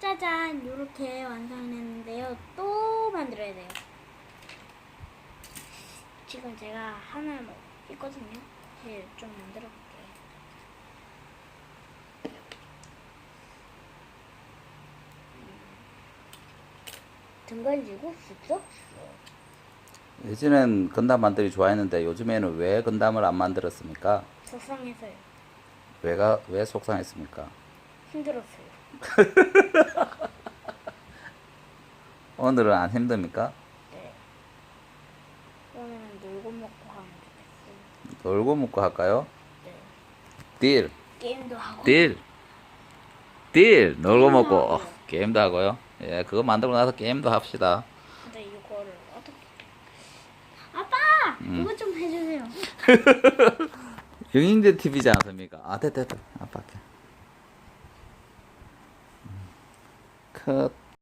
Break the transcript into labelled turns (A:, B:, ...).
A: 짜잔 이렇게 완성했는데요. 또 만들어야 돼요. 지금 제가 하나 뭐 있거든요. 이제 좀 만들어 볼게요. 등걸지고 쑥쑥
B: 예전엔 건담 만들기 좋아했는데 요즘에는 왜 건담을 안 만들었습니까?
A: 속상해서요.
B: 왜가 왜 속상했습니까?
A: 힘들었어요.
B: 오늘은 안 힘듭니까?
A: 네. 오늘은 놀고 먹고 하면 좋겠어요.
B: 놀고 먹고 할까요?
A: 네.
B: 딜,
A: 게임도 하고.
B: 딜, 딜. 놀고
A: 게임도
B: 먹고
A: 하고요.
B: 게임도 하고요. 예, 그거 만들고 나서 게임도 합시다.
A: 근데 이거를 어떻게? 아빠,
B: 음.
A: 이거 좀 해주세요.
B: 영인제 TV지 않습니까? 아, 됐다, 됐다. 可